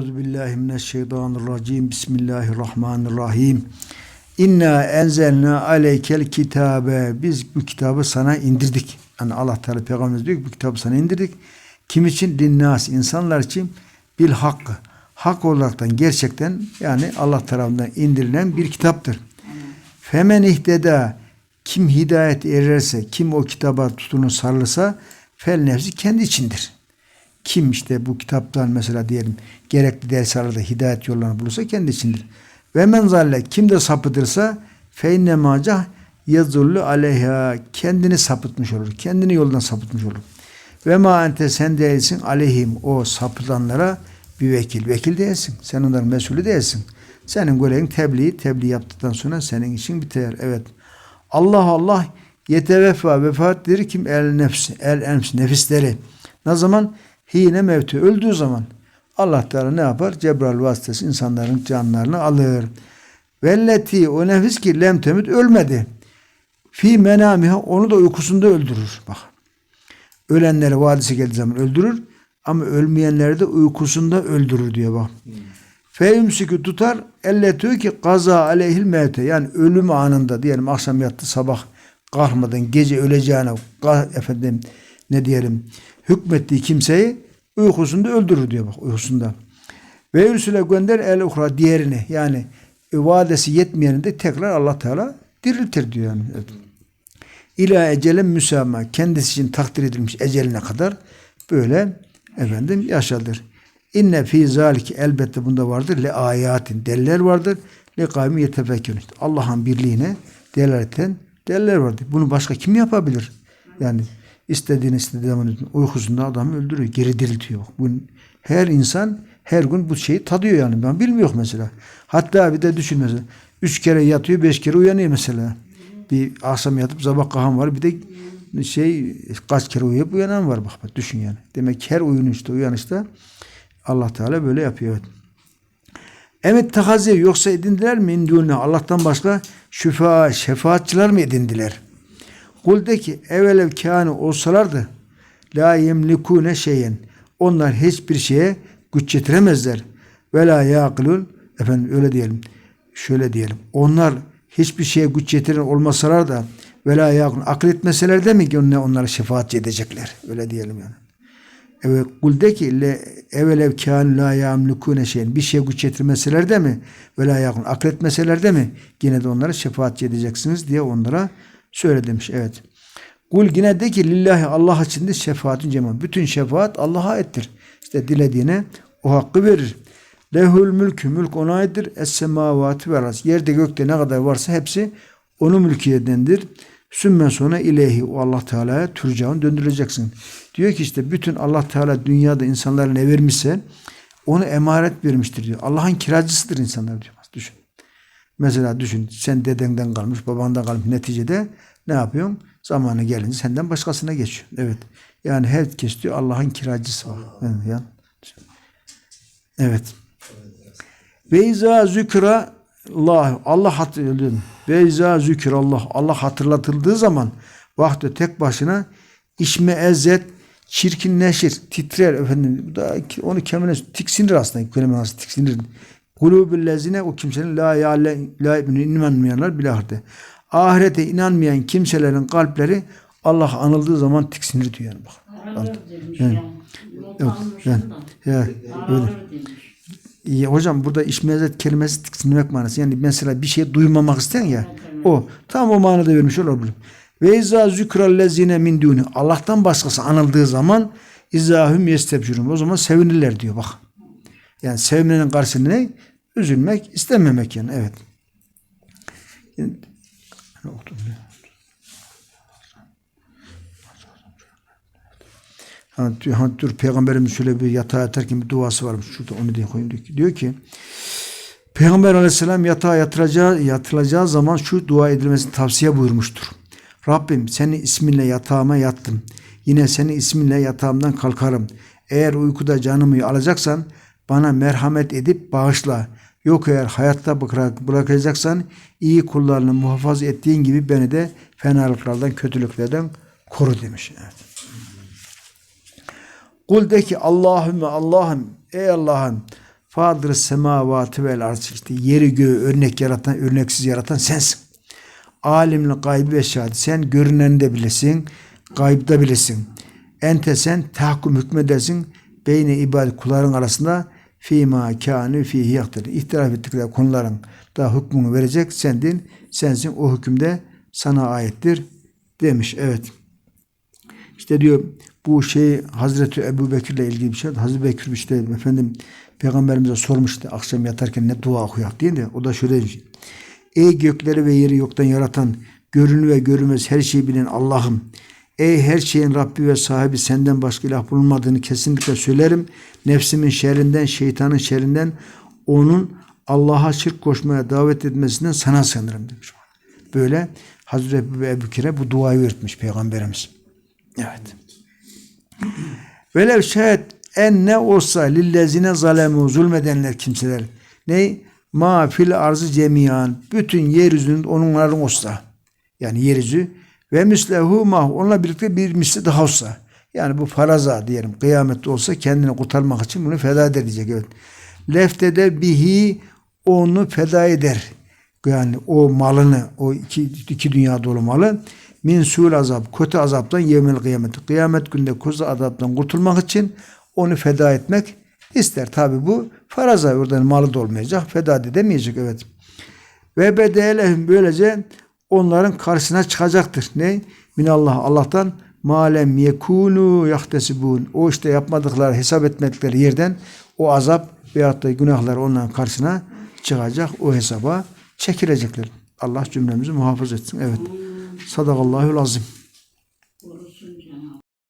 Euzubillahimineşşeytanirracim. Bismillahirrahmanirrahim. İnna enzelna aleykel kitabe. Biz bu kitabı sana indirdik. Yani Allah Teala Peygamberimiz diyor ki bu kitabı sana indirdik. Kim için? Linnas. insanlar için bil hakkı. Hak olaraktan gerçekten yani Allah tarafından indirilen bir kitaptır. Femen ihteda kim hidayet ererse, kim o kitaba tutunur sarılırsa fel nefsi kendi içindir. Kim işte bu kitaptan mesela diyelim gerekli derslerinde hidayet yollarını bulursa kendi içindir. Ve men kim de sapıtırsa fe inne macah yazullu aleyha kendini sapıtmış olur. Kendini yoldan sapıtmış olur. Ve ma ente sen değilsin aleyhim o sapıtanlara bir vekil. Vekil değilsin. Sen onların mesulü değilsin. Senin görevin tebliğ. Tebliğ yaptıktan sonra senin için biter. Evet. Allah Allah yeteveffa vefatleri kim el nefsi el enfs nefisleri. Ne zaman? Hine mevti öldüğü zaman Allah Teala ne yapar? Cebrail vasıtası insanların canlarını alır. Velleti o nefis ki lem temut ölmedi. Fi menamiha onu da uykusunda öldürür. Bak. Ölenleri vadisi geldiği zaman öldürür ama ölmeyenleri de uykusunda öldürür diyor bak. Feyümsükü tutar elletü ki kaza aleyhil mevte yani ölüm anında diyelim akşam yattı sabah kalkmadan gece öleceğine efendim ne diyelim hükmettiği kimseyi uykusunda öldürür diyor bak uykusunda. Ve ürsüle gönder el uhra diğerini yani vadesi yetmeyeni de tekrar Allah Teala diriltir diyor yani. İla ecelen müsamma kendisi için takdir edilmiş eceline kadar böyle efendim yaşadır. İnne fi zalik elbette bunda vardır le ayatin deliller vardır. Le kavmi yetefekkürün. Allah'ın birliğine delaleten deliller vardır. Bunu başka kim yapabilir? Yani istediğini istediği zaman uykusunda adamı öldürüyor. Geri diriltiyor. Bu, her insan her gün bu şeyi tadıyor yani. Ben bilmiyorum mesela. Hatta bir de düşün mesela. Üç kere yatıyor, beş kere uyanıyor mesela. Bir akşam yatıp sabah kahan var. Bir de şey kaç kere uyuyup uyanan var. Bak, bak düşün yani. Demek her uyanışta uyanışta Allah Teala böyle yapıyor. Evet. Evet tahazi yoksa edindiler mi indüğüne Allah'tan başka şüfa, şefaatçiler mi edindiler? Kul de ki evvelev kâne olsalardı la yemlikune şeyen onlar hiçbir şeye güç getiremezler. Ve la yaqilun efendim öyle diyelim. Şöyle diyelim. Onlar hiçbir şeye güç getiren olmasalar da ve la yaqilun akıl etmeseler de mi ki onlara şefaatçi edecekler? Öyle diyelim yani. Evet kul de ki le evvelev kâne la yamlikune şeyen bir şey güç getirmeseler de mi ve la yakun akletmeseler de mi yine de onlara şefaatçi edeceksiniz diye onlara söyle demiş. Evet. Kul yine de ki lillahi Allah içinde şefaatin cema. Bütün şefaat Allah'a aittir. İşte dilediğine o hakkı verir. Lehul mülkü mülk ona aittir. Es semavati ve Yerde gökte ne kadar varsa hepsi onun mülkiyedendir. Sümme sonra ileyhi o Allah Teala'ya turcaun döndüreceksin. Diyor ki işte bütün Allah Teala dünyada insanlara ne vermişse onu emaret vermiştir diyor. Allah'ın kiracısıdır insanlar diyor. Düşün. Mesela düşün sen dedenden kalmış, babandan kalmış. Neticede ne yapıyorsun? Zamanı gelince senden başkasına geçiyor. Evet. Yani herkes diyor Allah'ın kiracısı var. Yani, yani. Evet. Ve izâ zükra Allah Allah hatırlıyor. Ve izâ zükrallah Allah hatırlatıldığı zaman vakti tek başına işme ezzet çirkinleşir, titrer efendim. Da onu kemine tiksinir aslında. Kelime nasıl tiksinir. Kulubül lezine o kimsenin la ya la inanmayanlar bilahirde. Ahirete inanmayan kimselerin kalpleri Allah anıldığı zaman tiksinir diyor yani bak. Yani, evet, yani, ya, öyle. Ya, hocam burada işmezet kelimesi tiksinmek manası. Yani mesela bir şey duymamak isteyen ya. O. Tam o manada vermiş olabilir. Ve izâ zükrellezine min dûni. Allah'tan başkası anıldığı zaman izâhüm yestebşirun. O zaman sevinirler diyor bak. Yani sevmenin karşısında ne? Üzülmek, istememek yani. Evet. Yani, Ha, ha, dur peygamberimiz şöyle bir yatağa yatarken bir duası varmış. Şurada onu diye koyayım. Diyor ki Peygamber aleyhisselam yatağa yatıracağı, yatılacağı zaman şu dua edilmesini tavsiye buyurmuştur. Rabbim senin isminle yatağıma yattım. Yine senin isminle yatağımdan kalkarım. Eğer uykuda canımı alacaksan bana merhamet edip bağışla. Yok eğer hayatta bırak, bırakacaksan iyi kullarını muhafaza ettiğin gibi beni de fenalıklardan, kötülüklerden koru demiş. Evet. Kul de ki Allahümme Allah'ım ey Allah'ım Fadır semavati vel arz işte yeri göğü örnek yaratan, örneksiz yaratan sensin. Alimli gaybi ve şahit. Sen görüneni de bilesin, gaybda bilesin. Ente sen tahkum hükmedersin. Beyne ibadet kulların arasında fîmâ kânü fîhî yaktır. İhtilaf ettikleri konuların da hükmünü verecek sendin. Sensin o hükümde sana aittir demiş. Evet. İşte diyor bu şey Hazreti Ebu Bekir'le ilgili bir şey. Hazreti Bekir işte efendim peygamberimize sormuştu akşam yatarken ne dua okuyak diye de o da şöyle demiş. Ey gökleri ve yeri yoktan yaratan, görünür ve görünmez her şeyi bilen Allah'ım. Ey her şeyin Rabbi ve sahibi senden başka ilah bulunmadığını kesinlikle söylerim. Nefsimin şerrinden, şeytanın şerrinden, onun Allah'a şirk koşmaya davet etmesinden sana sığınırım demiş. Böyle Hazreti Ebu Bekir'e bu duayı öğretmiş Peygamberimiz. Evet. Velev şayet en ne olsa lillezine zalemu zulmedenler kimseler. Ne? Ma fil arzı cemiyan. Bütün yeryüzünün onların olsa. Yani yeryüzü ve mislehu mah. Onunla birlikte bir misli daha olsa. Yani bu faraza diyelim. Kıyamette olsa kendini kurtarmak için bunu feda edecek. Evet. Leftede bihi onu feda eder. Yani o malını, o iki, iki dünya dolu malı min sul azap, kötü azaptan yevmel kıyamet. Kıyamet günde kötü azaptan kurtulmak için onu feda etmek ister. Tabi bu faraza oradan malı da olmayacak. Feda edemeyecek evet. Ve bedelehum böylece onların karşısına çıkacaktır. Ne? Minallah Allah'tan malem yekunu yahtesibun. O işte yapmadıkları, hesap etmedikleri yerden o azap veyahut da günahlar onların karşısına çıkacak. O hesaba çekilecekler. Allah cümlemizi muhafaza etsin. Evet. Sadakallahul azim.